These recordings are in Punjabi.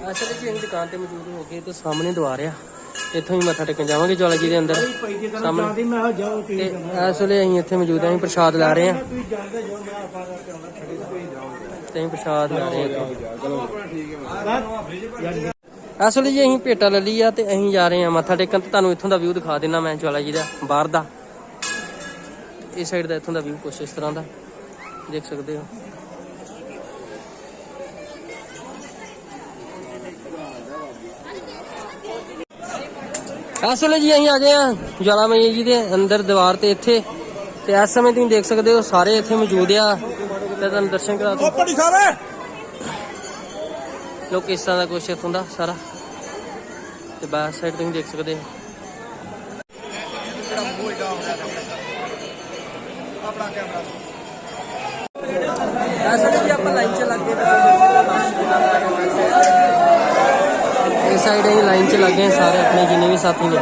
ਅਸਲ ਵਿੱਚ ਅਸੀਂ ਦੁਕਾਨ ਤੇ ਮੌਜੂਦ ਹੋ ਕੇ ਤੇ ਸਾਹਮਣੇ ਦੁਆਰ ਆ। ਇੱਥੋਂ ਹੀ ਮੱਥਾ ਟੇਕਣ ਜਾਵਾਂਗੇ ਜਵਾਲਾ ਜੀ ਦੇ ਅੰਦਰ। ਸਾਹਮਣੇ। ਜਾਂਦੀ ਮੈਂ ਕਿਹਾ ਜਾਓ ਤੇ ਤੁਸੀਂ ਇਸ ਵੇਲੇ ਅਸੀਂ ਇੱਥੇ ਮੌਜੂਦ ਅਸੀਂ ਪ੍ਰਸ਼ਾਦ ਲੈ ਰਹੇ ਜਾਓ ਤੇ ਪ੍ਰਸ਼ਾਦ ਲੈ ਰਹੇ ਯਾਰ ਇਸ ਵੇਲੇ ਜੀ ਅਸੀਂ ਭੇਟਾ ਲੈ ਲਈ ਆ ਤੇ ਅਸੀਂ ਜਾ ਰਹੇ ਹਾਂ ਮੱਥਾ ਟੇਕਣ ਤੇ ਤੁਹਾਨੂੰ ਇੱਥੋਂ ਦਾ ਵਿਊ ਦਿਖਾ ਦਿੰਨਾ ਮੈਂ ਜਵਾਲਾ ਜੀ ਦਾ ਬਾਹਰ ਦਾ। ਇਸ ਸਾਈਡ ਦਾ ਇੱਥੋਂ ਦਾ ਵਿਊ ਕੁਛ ਇਸ ਤਰ੍ਹਾਂ ਦਾ। ਦੇਖ ਸਕਦੇ ਹੋ। ਇਸ ਵੇਲੇ ਜੀ ਅਸੀਂ ਆ ਗਏ ਆ ਜਵਾਲਾ ਮਈਆ ਜੀ ਦੇ ਅੰਦਰ ਦੀਵਾਰ ਤੇ ਇੱਥੇ। ਤੇ ਇਸ ਸਮੇਂ ਤੁਸੀਂ ਦੇਖ ਸਕਦੇ ਹੋ ਸਾਰੇ ਇੱਥੇ ਮੌਜੂਦ ਆ। ਤੇ ਤੁਹਾਨੂੰ ਦਰਸ਼ਨ ਕਰਾ ਦਿਓ। ਪੜੀ ਸਾਰੇ। ਲੋਕ ਇਸ ਤਰ੍ਹਾਂ ਦਾ ਕੁਛ ਇੱਥੋਂ ਦਾ ਸਾਰਾ। ਤੇ ਬੈਕ ਸਾਈਡ ਤੁਸੀਂ ਦੇਖ ਸਕਦੇ ਹੋ। ਅਸਲ ਵਿੱਚ ਆਪਾਂ ਲਾਈਨ 'ਚ ਲੱਗ ਗਏ ਇਸ ਸਾਈਡ ਅਸੀਂ ਲਾਈਨ 'ਚ ਲੱਗੇ ਹਾਂ ਸਾਰੇ ਆਪਣੇ ਜਿੰਨੇ ਵੀ ਸਾਥੀ ਨੇ।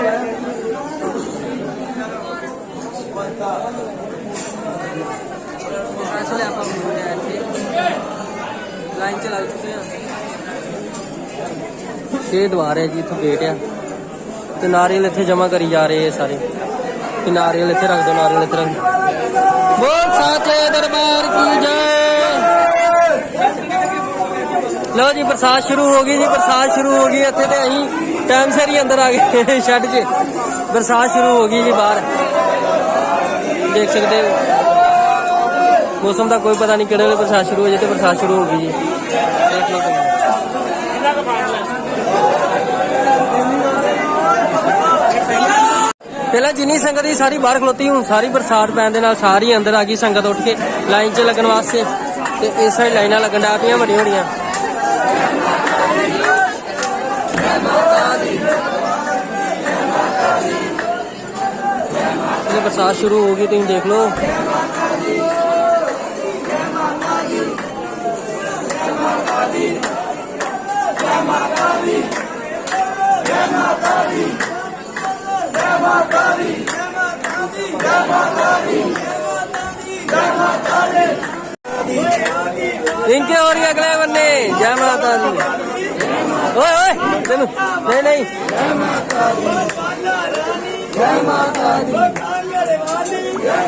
ਅਸਲ ਆਪਾਂ ਮੌਜੂਦ ਹਾਂ ਇੱਥੇ ਲਾਈਨ 'ਚ ਲੱਗ ਚੁੱਕੇ ਹਾਂ ਇਹ ਦੁਆਰ ਹੈ ਜੀ ਇੱਥੇ ਗੇਟ ਆ। ਤੇ ਨਾਰੀਅਲ ਇੱਥੇ ਜਮਾ ਕਰੀ ਜਾ ਰਹੇ ਆ ਸਾਰੇ। ਕਿ ਨਾਰੀਅਲ ਇੱਥੇ ਰੱਖ ਦਿਓ ਨਾਰੀਅਲ ਇੱਥੇ ਰੱਖ ਦਿਓ ਬੋਲ ਸਾਚੇ ਦਰਬਾਰ ਕੀ ਜੈ। ਲਓ ਜੀ ਬਰਸਾਤ ਸ਼ੁਰੂ ਹੋ ਗਈ ਜੀ ਬਰਸਾਤ ਸ਼ੁਰੂ ਹੋ ਗਈ, ਇੱਥੇ ਤੇ ਅਸੀਂ ਟਾਈਮ ਸਿਰ ਹੀ ਅੰਦਰ ਆ ਗਏ ਸ਼ੈੱਡ 'ਚ ਬਰਸਾਤ ਸ਼ੁਰੂ ਹੋ ਗਈ ਜੀ ਬਾਹਰ। ਦੇਖ ਸਕਦੇ ਹੋ। ਮੌਸਮ ਦਾ ਕੋਈ ਪਤਾ ਨਹੀਂ ਕਿਹੜੇ ਵੇਲੇ ਬਰਸਾਤ ਸ਼ੁਰੂ ਹੋ ਜਾਏ ਤੇ ਬਰਸਾਤ ਸ਼ੁਰੂ ਹੋ ਗਈ ਜੀ। ਦੇਖ ਲਓ ਤੁਸੀਂ। ਪਹਿਲਾਂ ਜਿੰਨੀ ਸੰਗਤ ਸੀ, ਸਾਰੀ ਬਾਹਰ ਖਲੋਤੀ, ਹੁਣ ਸਾਰੀ ਬਰਸਾਤ ਪੈਣ ਦੇ ਨਾਲ ਸਾਰੀ ਅੰਦਰ ਆ ਗਈ, ਸੰਗਤ ਉੱਠ ਕੇ ਲਾਈਨ 'ਚ ਲੱਗਣ ਵਾਸਤੇ। ਤੇ ਇਸ ਸਾਈਡ ਲਾਈਨਾਂ ਲੱਗਣ ਡਿਆ ਪਈਆਂ ਵੱਡੀਆਂ ਵੱਡੀਆਂ ਬਰਸਾਤ ਸ਼ੁਰੂ ਹੋ ਗਈ, ਤੁਸੀਂ ਦੇਖ ਲਓ। ਇਨਕੇ ਹੋ ਰਹੀ ਅਗਲੇ ਬੰਨੇ। ਜੈ ਮਾਤਾ ਦੀ। ਓਏ ਓਏ ਚਲੋ ਨਹੀਂ ਨਹੀਂ। ਜੈ ਮਾਤਾ ਦੀ तेनु नहीं नहीं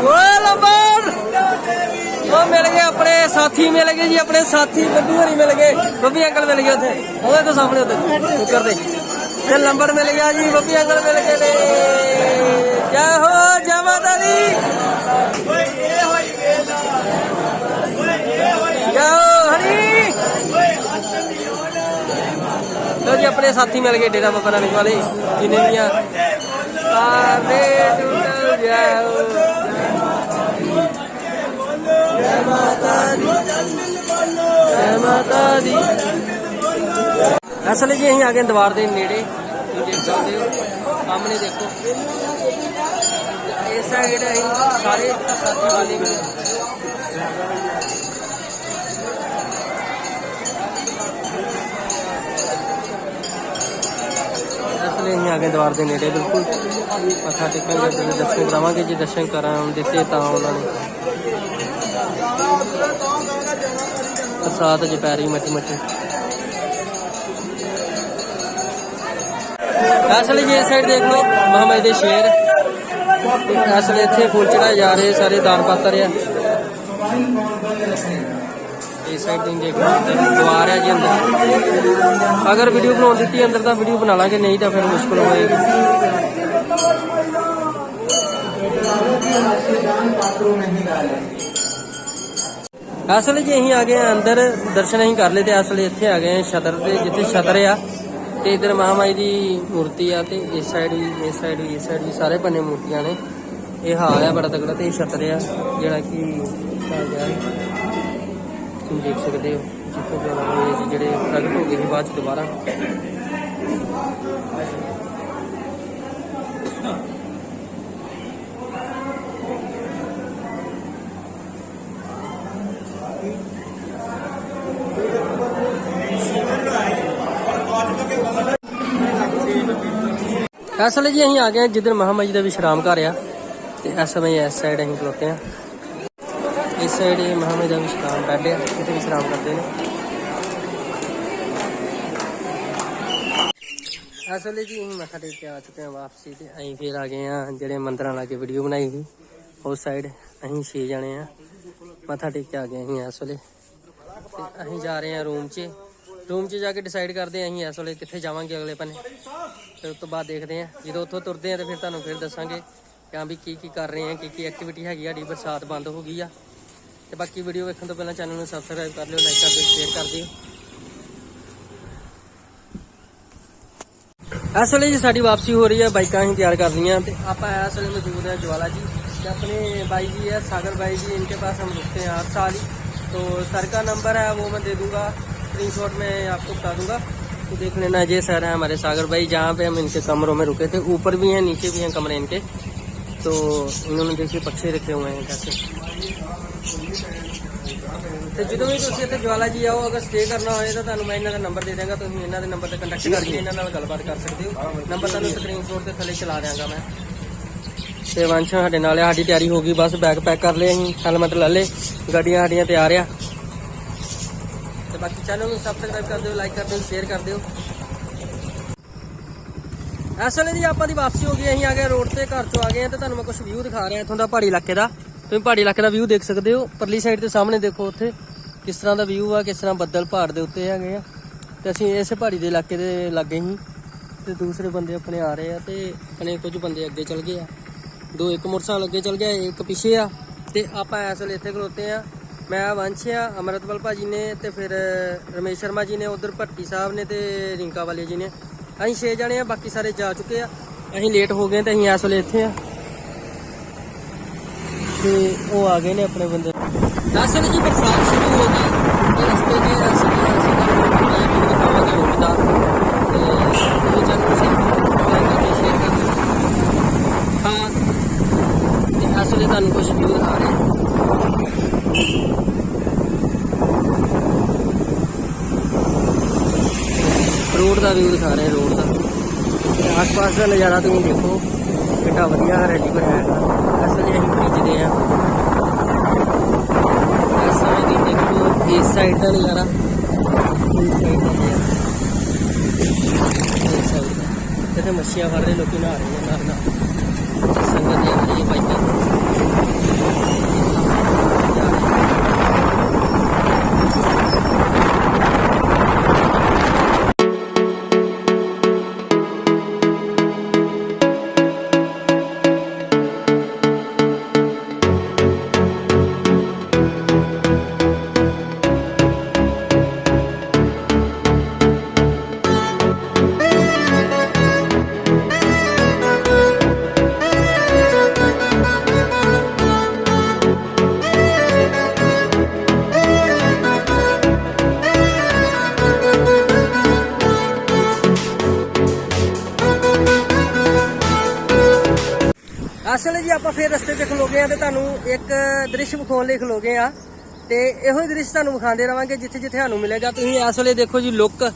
ओए लंबर ਉਹ ਮਿਲ ਗਏ ਆਪਣੇ ਸਾਥੀ ਮਿਲ ਗਏ ਜੀ ਆਪਣੇ ਸਾਥੀ ਬੱਬੂ ਹਰੀ ਮਿਲ ਗਏ ਬੱਬੀ ਅੰਕਲ ਮਿਲ ਗਏ ਉੱਥੇ ਉਹਦੇ ਤੋਂ ਸਾਹਮਣੇ ਉੱਤੇ ਉੱਪਰ ਦੇ ਤੇ ਨੰਬਰ ਮਿਲ ਗਿਆ ਜੀ ਬੱਬੀ ਅੰਕਲ ਮਿਲ ਗਏ ਨੇ ਜੈ ਹੋ ਜੈ ਮਾਤਾ ਦੀ ਜਾਓ ਲੋ ਜੀ, ਆਪਣੇ ਸਾਥੀ ਮਿਲ ਗਏ ਡੇਰਾ ਬਾਬਾ ਨਾਨਕ ਵਾਲੇ, ਜਿਨੇ ਵੀ ਆ। ਆਵੇ ਟੁੱਟ ਜਾਓ। ਜੈ ਮਾਤਾ ਦੀ। ਜੈ ਮਾਤਾ ਦੀ। ਅਸਲ ਜੀ, ਅਸੀਂ ਆ ਗਏ ਦੀਵਾਰ ਦੇ ਨੇੜੇ। ਤੁਸੀਂ ਦੇਖ ਸਕਦੇ ਹੋ। ਸਾਹਮਣੇ ਦੇਖੋ। ਇਸ ਸਾਈਡ ਅਸੀਂ ਸਾਰੇ ਸਾਥੀ ਵਾਲੇ ਵੀ। ਇਸ ਲਈ ਦੇ ਨੇੜੇ, ਬਿਲਕੁਲ ਮੱਥਾ ਟੇਕਾਂਗੇ ਤੇ ਦਰਸ਼ਨ ਕਰਾਵਾਂਗੇ, ਜੇ ਦਰਸ਼ਨ ਕਰਾਂ ਦਿੱਤੇ ਤਾਂ ਉਹਨਾਂ ਨੇ। ਪ੍ਰਸਾਦ ਜੇ ਪੈਰੀ ਮੱਟੀ ਮੱਟੀ ਇਸ ਲਈ ਜੇ ਇਸ ਸਾਈਡ ਦੇਖ ਲਓ, ਮੁਹੰਮਦ ਦੇ ਸ਼ੇਰ। ਤੇ ਇਸ ਲਈ ਇੱਥੇ ਫੁੱਲ ਚੜਾਏ ਜਾ ਰਹੇ, ਸਾਰੇ ਦਾਨ ਪਾਤਰ ਆ। ਇਸ ਸਾਈਡ ਤੋਂ ਦੇਖ ਲਓ। ਤੇ ਦੁਆਰ ਹੈ ਜੀ ਅੰਦਰ। ਅਗਰ ਵੀਡੀਓ ਬਣਾਉਣ ਦਿੱਤੀ, ਅੰਦਰ ਤਾਂ ਵੀਡੀਓ ਬਣਾ ਲਾਂਗੇ, ਨਹੀਂ ਤਾਂ ਫਿਰ ਮੁਸ਼ਕਲ ਹੋਏਗੀ। ਅਸਲ ਜੀ ਅਸੀਂ ਆ ਗਏ ਹਾਂ ਅੰਦਰ, ਦਰਸ਼ਨ ਅਸੀਂ ਕਰ ਲਏ ਤੇ ਅਸਲ ਇੱਥੇ ਆ ਗਏ ਹਾਂ ਛਤਰ ਦੇ ਜਿੱਥੇ ਛਤਰ ਆ। ਤੇ ਇਧਰ ਮਹਾਮਾਈ ਦੀ ਮੂਰਤੀ ਆ ਤੇ ਇਸ ਸਾਈਡ ਵੀ, ਇਸ ਸਾਈਡ ਵੀ, ਇਸ ਸਾਈਡ ਵੀ ਸਾਰੇ ਬੰਨੇ ਮੂਰਤੀਆਂ ਨੇ। ਇਹ ਹਾਲ ਆ ਬੜਾ ਤਗੜਾ ਤੇ ਇਹ ਛਤਰ ਆ, ਜਿਹੜਾ ਕਿ ਆ ਗਿਆ ਤੁਸੀਂ ਦੇਖ ਸਕਦੇ ਹੋ, ਜਿੱਥੇ ਜਾਣਾ ਹੋਏ ਜਿਹੜੇ ਪ੍ਰਗਟ ਹੋ ਗਏ ਸੀ ਬਾਅਦ ਚ ਦੁਬਾਰਾ। ਅਸਲ ਜੀ ਅਸੀਂ ਆ ਗਏ ਹਾਂ ਜਿੱਧਰ ਮਹਾਮਾਈ ਦਾ ਵਿਸ਼ਰਾਮ ਘਰ ਆ ਤੇ ਇਸ ਸਮੇਂ ਇਸ ਸਾਈਡ ਅਸੀਂ ਖਲੋਤੇ ਆ ਇਸ ਸਾਈਡ ਇਹ ਮਹਾਮਾਈ ਦਾ ਵਿਸ਼ਰਾਮ ਬੈੱਡ ਆ ਇੱਥੇ ਵਿਸ਼ਰਾਮ ਕਰਦੇ ਨੇ। ਅਸਲੇ ਜੀ ਅਸੀਂ ਮੱਥਾ ਟੇਕ ਕੇ ਆ ਚੁੱਕੇ ਹਾਂ ਵਾਪਸੀ ਤੇ ਅਸੀਂ ਫੇਰ ਆ ਗਏ ਆ ਜਿਹੜੇ ਮੰਦਰਾਂ ਲਾ ਕੇ ਵੀਡੀਓ ਬਣਾਈ ਸੀ ਉਸ ਸਾਈਡ ਅਸੀਂ ਛੇ ਜਾਣੇ ਆ ਮੱਥਾ ਟੇਕ ਕੇ ਆ ਗਏ ਅਸੀਂ ਇਸ ਵੇਲੇ। ਤੇ ਅਸੀਂ ਜਾ ਰਹੇ ਹਾਂ ਰੂਮ 'ਚ। ਰੂਮ 'ਚ ਜਾ ਕੇ ਡਿਸਾਈਡ ਕਰਦੇ ਹਾਂ ਅਸੀਂ ਇਸ ਵੇਲੇ ਕਿੱਥੇ ਜਾਵਾਂਗੇ ਅਗਲੇ ਪੰਨੇ। ਫਿਰ ਉਸ ਤੋਂ ਬਾਅਦ ਦੇਖਦੇ ਹਾਂ। ਜਦੋਂ ਉੱਥੋਂ ਤੁਰਦੇ ਹਾਂ ਤੇ ਫਿਰ ਤੁਹਾਨੂੰ ਫਿਰ ਦੱਸਾਂਗੇ ਕਿ ਹਾਂ ਵੀ ਕੀ ਕੀ ਕਰ ਰਹੇ ਹਾਂ, ਕੀ ਕੀ ਐਕਟੀਵਿਟੀ ਹੈਗੀ ਆ, ਸਾਡੀ ਬਰਸਾਤ ਬੰਦ ਹੋ ਗਈ ਆ। ਤੇ ਬਾਕੀ ਵੀਡੀਓ ਵੇਖਣ ਤੋਂ ਪਹਿਲਾਂ ਚੈਨਲ ਨੂੰ ਸਬਸਕ੍ਰਾਈਬ ਕਰ ਲਿਓ ਲਾਈਕ ਕਰ ਦਿਓ ਸ਼ੇਅਰ ਕਰ ਦਿਓ। ਇਸ ਵੇਲੇ ਜੀ ਸਾਡੀ ਵਾਪਸੀ ਹੋ ਰਹੀ ਹੈ، ਬਾਈਕਾਂ ਹੀ ਤਿਆਰ ਕਰਦੀਆਂ ਤੇ ਆਪਾਂ ਇਸ ਵੇਲੇ ਮੌਜੂਦ ਹੈ ਜਵਾਲਾ ਜੀ ਤੇ ਆਪਣੇ ਬਾਈ ਜੀ ਹੈ، ਸਾਗਰ ਬਾਈ ਜੀ، ਇਨਕੇ ਪਾਸ ہم رکتے ہیں ہر سال ہی تو سر کا نمبر ہے وہ میں دے دوں گا اسکرین شاٹ میں آپ کو بتا دوں گا تو دیکھ لینا یہ سر ہے ہمارے ساگر بھائی جہاں پہ ہم ان کے کمروں میں رکے تھے اوپر بھی ہیں نیچے بھی ہیں کمرے ان کے तो इन्होंने देखिए पक्षी रखे हुए हैं कैसे ਤੇ ਜਦੋਂ ਵੀ ਤੁਸੀਂ ਇੱਥੇ ਜਵਾਲਾ ਜੀ ਆਓ ਅਗਰ ਸਟੇ ਕਰਨਾ ਹੋਏ ਤਾਂ ਤੁਹਾਨੂੰ ਮੈਂ ਇਹਨਾਂ ਦਾ ਨੰਬਰ ਦੇ ਦਾਂਗਾ ਤੁਸੀਂ ਇਹਨਾਂ ਦੇ ਨੰਬਰ ਤੇ ਕੰਟੈਕਟ ਕਰਕੇ ਇਹਨਾਂ ਨਾਲ ਗੱਲਬਾਤ ਕਰ ਸਕਦੇ ਹੋ ਨੰਬਰ ਤੁਹਾਨੂੰ ਸਕਰੀਨਸ਼ਾਟ ਤੇ ਥੱਲੇ ਚਲਾ ਦਿਆਂਗਾ ਮੈਂ ਤੇ ਵੰਸ਼ ਸਾਡੇ ਨਾਲ ਆ ਸਾਡੀ ਤਿਆਰੀ ਹੋ ਗਈ ਬਸ ਬੈਗ ਪੈਕ ਕਰ ਲਏ ਅਸੀਂ ਹੈਲਮਟ ਲੈ ਲਏ ਗੱਡੀਆਂ ਸਾਡੀਆਂ ਤਿਆਰ ਆ ਤੇ ਬਾਕੀ ਚੈਨਲ ਨੂੰ ਸਬਸਕ੍ਰਾਈਬ ਕਰ ਦਿਓ ਲਾਈਕ ਕਰ ਦਿਓ ਸ਼ੇਅਰ ਕਰ ਦਿਓ ਇਸ ਵੇਲੇ ਜੀ ਆਪਾਂ ਦੀ ਵਾਪਸੀ ਹੋ ਗਈ ਅਸੀਂ ਆ ਗਏ ਰੋਡ ਤੇ, ਘਰ ਤੋਂ ਆ ਗਏ ਆ ਤੇ ਤੁਹਾਨੂੰ ਮੈਂ ਕੁਝ ਵਿਊ ਦਿਖਾ ਰਿਹਾ, ਇੱਥੋਂ ਦਾ ਪਹਾੜੀ ਇਲਾਕੇ ਦਾ। ਤੁਸੀਂ ਪਹਾੜੀ ਇਲਾਕੇ ਦਾ ਵਿਊ ਦੇਖ ਸਕਦੇ ਹੋ। ਪਰਲੀ ਸਾਈਡ ਤੇ ਸਾਹਮਣੇ ਦੇਖੋ ਉੱਥੇ, ਕਿਸ ਤਰ੍ਹਾਂ ਦਾ ਵਿਊ ਆ, ਕਿਸ ਤਰ੍ਹਾਂ ਬੱਦਲ ਪਹਾੜ ਦੇ ਉੱਤੇ ਹੈਗੇ ਆ। ਤੇ ਅਸੀਂ ਇਸੇ ਪਹਾੜੀ ਦੇ ਇਲਾਕੇ ਦੇ ਲਾਗੇ ਹੀ ਤੇ ਦੂਸਰੇ ਬੰਦੇ ਆਪਣੇ ਆ ਰਹੇ ਆ ਤੇ ਆਪਣੇ ਕੁਝ ਬੰਦੇ ਅੱਗੇ ਚੱਲ ਗਏ ਆ। ਦੋ ਇੱਕ ਮੋਟਰਸਾਈਕਲ ਅੱਗੇ ਚੱਲ ਗਿਆ, ਇੱਕ ਪਿੱਛੇ ਆ ਤੇ ਆਪਾਂ ਇਸ ਵੇਲੇ ਇੱਥੇ ਖਲੋਤੇ ਆ। ਮੈਂ ਵੰਸ਼ ਆ, ਅਮਰਤਪਾਲ ਭਾਜੀ ਨੇ ਤੇ ਫਿਰ ਰਮੇਸ਼ ਸ਼ਰਮਾ ਜੀ ਨੇ, ਉਧਰ ਭੱਟੀ ਸਾਹਿਬ ਨੇ ਤੇ ਰਿੰਕਾ ਵਾਲੇ ਜੀ ਨੇ। ਅਸੀਂ ਛੇ ਜਣੇ ਆ, ਬਾਕੀ ਸਾਰੇ ਜਾ ਚੁੱਕੇ ਆ। ਅਸੀਂ ਲੇਟ ਹੋ ਗਏ ਤੇ ਅਸੀਂ ਇਸ ਵੇਲੇ ਇੱਥੇ ਆ। ਤੇ ਉਹ ਆ ਗਏ ਨੇ ਆਪਣੇ ਬੰਦੇ। ਅਸਲ ਜੀ ਬਰਸਾਤ ਸ਼ੁਰੂ ਹੋ ਗਈ। ਤੇ ਰਸਤੇ 'ਚ ਅਸੀਂ ਅਸੀਂ ਤੁਹਾਨੂੰ ਵੀਡੀਓ ਦਿਖਾਵਾਂਗੇ ਤੇ ਇਹ ਚੈਨਲ ਸਬਸਕ੍ਰਾਈਬ ਸ਼ੇਅਰ ਕਰ ਦਿਓ ਹਾਂ ਤੇ ਅਸਲ ਤੁਹਾਨੂੰ ਕੁਝ ਵੀਡੀਓ ਦਿਖਾ ਰਹੇ ਹਾਂ। ਰੋਡ ਦਾ ਵਿਊ ਦਿਖਾ ਰਹੇ ਦਾ। ਆਸ-ਪਾਸ ਦਾ ਨਜ਼ਾਰਾ ਤੁਸੀਂ ਦੇਖੋ ਕਿੰਨਾ ਵਧੀਆ ਹਰਿਆਲੀ ਭਰਿਆ ਹੈ ਅਸਲ ਅਸੀਂ ਬ੍ਰਿਜ ਦੇ ਆ। ਇਸ ਸਾਈਡ ਦੀ ਦੇਖੋ, ਇਸ ਸਾਈਡ ਦਾ ਨਜ਼ਾਰਾ। ਇਸ ਸਾਈਡ ਦਾ ਨਜ਼ਾਰਾ। ਇਸ ਸਾਈਡ ਦਾ। ਇੱਥੇ ਮੱਛੀਆਂ ਫੜ ਰਹੇ, ਲੋਕੀ ਨਹਾ ਰਹੇ ਨੇ ਨਾਲ ਨਾਲ ਸੰਗਤ ਦੇ ਰਹੀ ਹੈ ਬਾਈਕਾਂ। ਅਸਲ ਜੀ ਆਪਾਂ ਫੇਰ ਰਸਤੇ 'ਤੇ ਖਲੋਗੇ ਆ ਤੇ ਤੁਹਾਨੂੰ ਇੱਕ ਦ੍ਰਿਸ਼ ਵਿਖਾਉਣ ਲਈ ਖਲੋਗੇ ਆ ਤੇ ਇਹੋ ਹੀ ਦ੍ਰਿਸ਼ ਤੁਹਾਨੂੰ ਵਿਖਾਉਂਦੇ ਰਵਾਂਗੇ ਜਿੱਥੇ ਜਿੱਥੇ ਸਾਨੂੰ ਮਿਲੇਗਾ। ਤੁਸੀਂ ਇਸ ਵੇਲੇ ਦੇਖੋ ਜੀ ਲੁੱਕ,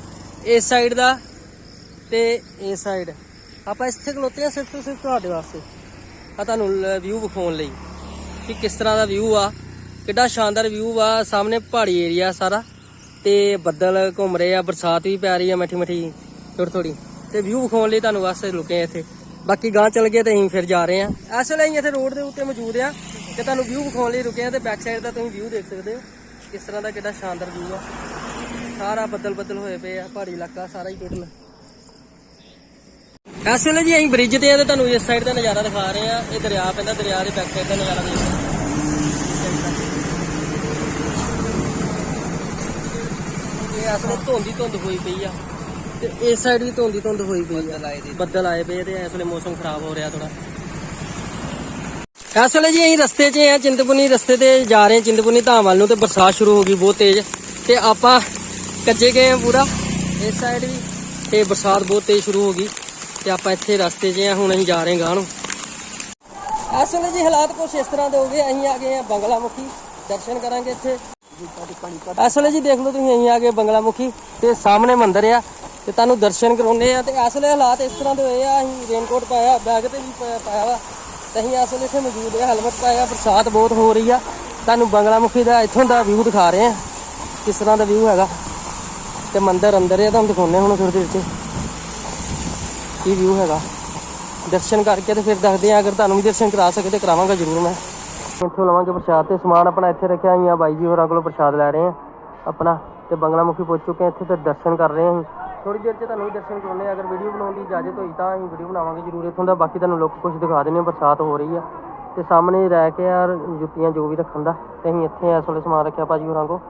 ਇਸ ਸਾਈਡ ਦਾ ਤੇ ਇਸ ਸਾਈਡ ਆਪਾਂ ਇੱਥੇ ਖਲੋਤੇ ਆ ਸਿਰਫ ਤੇ ਸਿਰਫ ਤੁਹਾਡੇ ਵਾਸਤੇ। ਆ ਤੁਹਾਨੂੰ ਵਿਊ ਵਿਖਾਉਣ ਲਈ ਕਿ ਕਿਸ ਤਰ੍ਹਾਂ ਦਾ ਵਿਊ ਆ, ਕਿੱਡਾ ਸ਼ਾਨਦਾਰ ਵਿਊ ਆ, ਸਾਹਮਣੇ ਪਹਾੜੀ ਏਰੀਆ ਸਾਰਾ। ਤੇ ਬੱਦਲ ਘੁੰਮ ਰਹੇ ਆ, ਬਰਸਾਤ ਵੀ ਪੈ ਰਹੀ ਆ ਮੱਠੀ ਮੱਠੀ ਥੋੜੀ ਥੋੜੀ ਤੇ ਵਿਊ ਵਿਖਾਉਣ ਲਈ ਤੁਹਾਨੂੰ ਵਾਸਤੇ ਰੁਕੇ ਆ ਇੱਥੇ। ਬਾਕੀ ਗਾਂ ਚੱਲ ਗਏ ਤੇ ਅਸੀਂ ਫਿਰ ਜਾ ਰਹੇ ਆ ਇਸ ਵੇਲੇ ਅਸੀਂ ਇੱਥੇ ਰੋਡ ਦੇ ਉੱਤੇ ਮੌਜੂਦ ਆ ਤੇ ਤੁਹਾਨੂੰ ਵਿਊ ਵਿਖਾਉਣ ਲਈ ਰੁਕੇ ਆ ਤੇ ਬੈਕ ਸਾਈਡ ਦਾ ਤੁਸੀਂ ਵਿਊ ਦੇਖ ਸਕਦੇ ਹੋ। ਕਿਸ ਤਰ੍ਹਾਂ ਦਾ ਕਿੱਡਾ ਸ਼ਾਨਦਾਰ ਵਿਊ ਆ। ਸਾਰਾ ਬੱਦਲ ਬੱਦਲ ਹੋਏ ਪਏ ਆ, ਪਹਾੜੀ ਇਲਾਕਾ ਸਾਰਾ ਹੀ ਟੋਟਲ ਇਸ ਵੇਲੇ ਜੀ ਅਸੀਂ ਬ੍ਰਿਜ ਤੇ ਆ ਤੇ ਤੁਹਾਨੂੰ ਇਸ ਸਾਈਡ ਦਾ ਨਜ਼ਾਰਾ ਦਿਖਾ ਰਹੇ ਆ ਇਹ ਦਰਿਆ ਪੈਂਦਾ, ਦਰਿਆ ਦੇ ਬੈਕ ਸਾਈਡ ਦਾ ਨਜ਼ਾਰਾ ਦੇਖੋ ਇਹ ਅਸਲ ਧੁੰਦ ਹੀ ਧੁੰਦ ਹੋਈ ਪਈ ਆ। ਤੇ ਇਸ ਸਾਈਡ ਵੀ ਧੁੰਦ ਧੁੰਦ ਹੋਈ ਪਈ ਆ। ਬੱਦਲ ਆਏ ਪਏ ਤੇ ਇਸ ਵੇਲੇ ਮੌਸਮ ਖਰਾਬ ਹੋ ਰਿਹਾ ਥੋੜਾ ਇਸ ਵੇਲੇ ਜੀ ਅਸੀਂ ਰਸਤੇ 'ਚ ਆ ਚਿੰਤਪੁਰਨੀ ਰਸਤੇ ਤੇ ਜਾ ਰਹੇ ਹਾਂ ਚਿੰਤਪੁਰਨੀ ਧਾਮ ਵੱਲ ਨੂੰ ਤੇ ਬਰਸਾਤ ਸ਼ੁਰੂ ਹੋ ਗਈ ਬਹੁਤ ਤੇਜ਼। ਤੇ ਆਪਾਂ ਕੱਜੇ ਗਏ ਆ ਪੂਰਾ। ਇਸ ਸਾਈਡ ਵੀ ਤੇ ਬਰਸਾਤ ਬਹੁਤ ਤੇਜ਼ ਸ਼ੁਰੂ ਹੋ ਗਈ। ਤੇ ਆਪਾਂ ਇੱਥੇ ਰਸਤੇ 'ਚ ਆ ਹੁਣ ਅਸੀਂ ਜਾ ਰਹੇ ਗਾਂ ਨੂੰ। ਇਸ ਵੇਲੇ ਜੀ ਹਾਲਾਤ ਕੁਛ ਇਸ ਤਰ੍ਹਾਂ ਦੇ ਹੋ ਗਏ। ਅਸੀਂ ਆ ਗਏ ਆ ਬੰਗਲਾ ਮੁਖੀ ਦਰਸ਼ਨ ਕਰਾਂਗੇ ਇੱਥੇ। ਇਸ ਵੇਲੇ ਜੀ ਦੇਖ ਲਓ ਤੁਸੀਂ ਅਸੀਂ ਆ ਗਏ ਬੰਗਲਾ ਮੁਖੀ ਤੇ ਸਾਹਮਣੇ ਮੰਦਿਰ ਆ। ਤੇ ਤੁਹਾਨੂੰ ਦਰਸ਼ਨ ਕਰਾਉਣੇ ਆ ਤੇ ਅਸਲੇ ਹਾਲਾਤ ਇਸ ਤਰ੍ਹਾਂ ਦੇ ਹੋਏ ਆ, ਅਸੀਂ ਰੇਨਕੋਟ ਪਾਇਆ ਬੈਗ ਤੇ ਵੀ ਪਾਇਆ- ਪਾਇਆ ਵਾ। ਤੇ ਅਸੀਂ ਅਸਲੇ ਇੱਥੇ ਮੌਜੂਦ ਆ ਹੈਲਮਟ ਪਾਇਆ, ਬਰਸਾਤ ਬਹੁਤ ਹੋ ਰਹੀ ਆ। ਤੁਹਾਨੂੰ ਬੰਗਲਾ ਮੁਖੀ ਦਾ ਇੱਥੋਂ ਦਾ ਵਿਊ ਦਿਖਾ ਰਹੇ ਆ ਕਿਸ ਤਰ੍ਹਾਂ ਦਾ ਵਿਊ ਹੈਗਾ। ਤੇ ਮੰਦਿਰ ਅੰਦਰ ਆ, ਤੁਹਾਨੂੰ ਦਿਖਾਉਣੇ ਹੁਣ ਥੋੜੀ ਦੇਰ 'ਚ ਕੀ ਵਿਊ ਹੈਗਾ। ਦਰਸ਼ਨ ਕਰਕੇ ਤੇ ਫਿਰ ਦੱਸਦੇ ਆ ਅਗਰ ਤੁਹਾਨੂੰ ਵੀ ਦਰਸ਼ਨ ਕਰਾ ਸਕੇ ਤੇ ਕਰਾਵਾਂਗਾ ਜ਼ਰੂਰ ਮੈਂ। ਇੱਥੋਂ ਲਵਾਂਗੇ ਪ੍ਰਸ਼ਾਦ ਤੇ ਸਮਾਨ ਆਪਣਾ ਇੱਥੇ ਰੱਖਿਆ ਹੋਈਆਂ ਬਾਈ ਜੀ ਹੋਰਾਂ ਕੋਲੋਂ ਪ੍ਰਸ਼ਾਦ ਲੈ ਰਹੇ ਆ ਆਪਣਾ ਤੇ ਬੰਗਲਾ ਮੁਖੀ ਪਹੁੰਚ ਚੁੱਕੇ ਹਾਂ ਇੱਥੇ ਤੇ ਦਰਸ਼ਨ ਕਰ ਰਹੇ ਹਾਂ ਅਸੀਂ। ਥੋੜੀ ਦੇਰ 'ਚ ਤੁਹਾਨੂੰ ਵੀ ਦਰਸ਼ਨ ਕਰਾਉਣੇ ਅਗਰ ਵੀਡੀਓ ਬਣਾਉਣ ਦੀ ਇਜਾਜ਼ਤ ਹੋਈ ਤਾਂ ਅਸੀਂ ਵੀਡੀਓ ਬਣਾਵਾਂਗੇ ਜ਼ਰੂਰ। ਇੱਥੋਂ ਦਾ ਬਾਕੀ ਤੁਹਾਨੂੰ ਲੋਕ ਕੁਝ ਦਿਖਾ ਦਿੰਦੇ ਹਾਂ। ਬਰਸਾਤ ਹੋ ਰਹੀ ਆ ਤੇ ਸਾਹਮਣੇ ਰਹਿ ਕੇ ਯਾਰ ਜੁੱਤੀਆਂ ਜੋ ਵੀ ਰੱਖਣ ਦਾ। ਤੇ ਅਸੀਂ ਇੱਥੇ ਇਸ ਵੇਲੇ ਸਮਾਨ ਰੱਖਿਆ ਭਾਜੀ ਹੋਰਾਂ ਕੋ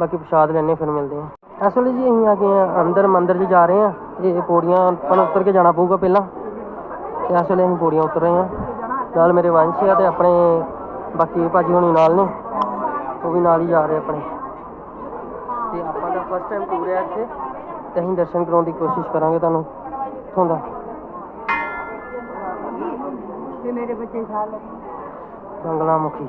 ਬਾਕੀ ਪ੍ਰਸ਼ਾਦ ਲੈਣੇ ਫਿਰ ਮਿਲਦੇ ਹਾਂ। ਇਸ ਵੇਲੇ ਜੀ ਅਸੀਂ ਆ ਗਏ ਆ ਅੰਦਰ, ਮੰਦਿਰ 'ਚ ਜਾ ਰਹੇ ਆ ਇਹ ਪੌੜੀਆਂ ਆਪਾਂ ਨੂੰ ਉੱਤਰ ਕੇ ਜਾਣਾ ਪਊਗਾ ਪਹਿਲਾਂ। ਤੇ ਇਸ ਵੇਲੇ ਅਸੀਂ ਪੌੜੀਆਂ ਉਤਰ ਰਹੇ ਆ ਨਾਲ ਮੇਰੇ ਵੰਸ਼ ਆ ਤੇ ਆਪਣੇ ਬਾਕੀ ਭਾਜੀ ਹੋਣੀ ਨਾਲ ਨੇ। ਉਹ ਵੀ ਨਾਲ ਹੀ ਜਾ ਰਹੇ ਆਪਣੇ। ਤੇ ਆਪਾਂ ਦਾ ਫਸਟ ਟਾਈਮ ਟੂਰ ਹੈ ਇੱਥੇ। ਅਸੀਂ ਦਰਸ਼ਨ ਕਰਾਉਣ ਦੀ ਕੋਸ਼ਿਸ਼ ਕਰਾਂਗੇ ਤੁਹਾਨੂੰ। ਇੱਥੋਂ ਦਾ ਤੇ ਮੇਰੇ ਬੱਚੇ ਖਾ ਲੈ ਬੰਗਲਾ ਮੁਖੀ